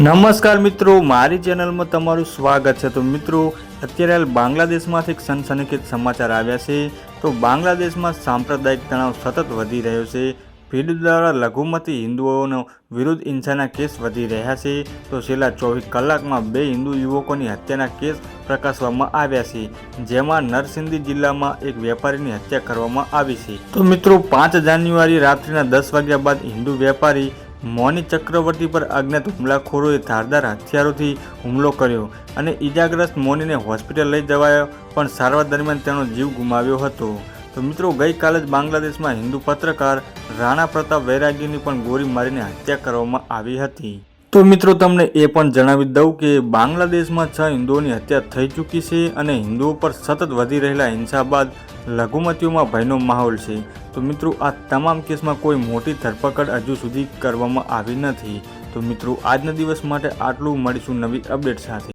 નમસ્કાર મિત્રો, મારી ચેનલમાં તમારું સ્વાગત છે. તો મિત્રો, અત્યારે હાલ બાંગ્લાદેશમાંથી એક સનસનીખેજ સમાચાર આવ્યા છે. તો બાંગ્લાદેશમાં સાંપ્રદાયિક તણાવ સતત વધી રહ્યો છે. ભીડ દ્વારા લઘુમતી હિન્દુઓનો વિરુદ્ધ હિંસાના કેસ વધી રહ્યા છે. તો છેલ્લા ચોવીસ કલાકમાં બે હિન્દુ યુવકોની હત્યાના કેસ પ્રકાશવામાં આવ્યા છે. જેમાં નરસિંદી જિલ્લામાં એક વેપારીની હત્યા કરવામાં આવી છે. તો મિત્રો, પાંચ જાન્યુઆરી રાત્રિના દસ વાગ્યા બાદ હિન્દુ વેપારી મોની ચક્રવર્તી પર અજ્ઞાત હુમલાખોરોએ ધારદાર હથિયારોથી હુમલો કર્યો અને ઈજાગ્રસ્ત મોનીને હોસ્પિટલ લઈ જવાયો, પણ સારવાર દરમિયાન તેનો જીવ ગુમાવ્યો હતો. તો મિત્રો, ગઈકાલે જ બાંગ્લાદેશમાં હિન્દુ પત્રકાર રાણા પ્રતાપ વૈરાગીની પણ ગોળી મારીને હત્યા કરવામાં આવી હતી. તો મિત્રો, તમને એ પણ જણાવી દઉં કે બાંગ્લાદેશમાં છ હિન્દુઓની હત્યા થઈ ચૂકી છે અને હિન્દુઓ પર સતત વધી રહેલા હિંસા બાદ લઘુમતીઓમાં ભયનો માહોલ છે. તો મિત્રો, આ તમામ કેસમાં કોઈ મોટી ધરપકડ હજુ સુધી કરવામાં આવી નથી. તો મિત્રો, આજના દિવસ માટે આટલું. મળીશું નવી અપડેટ સાથે.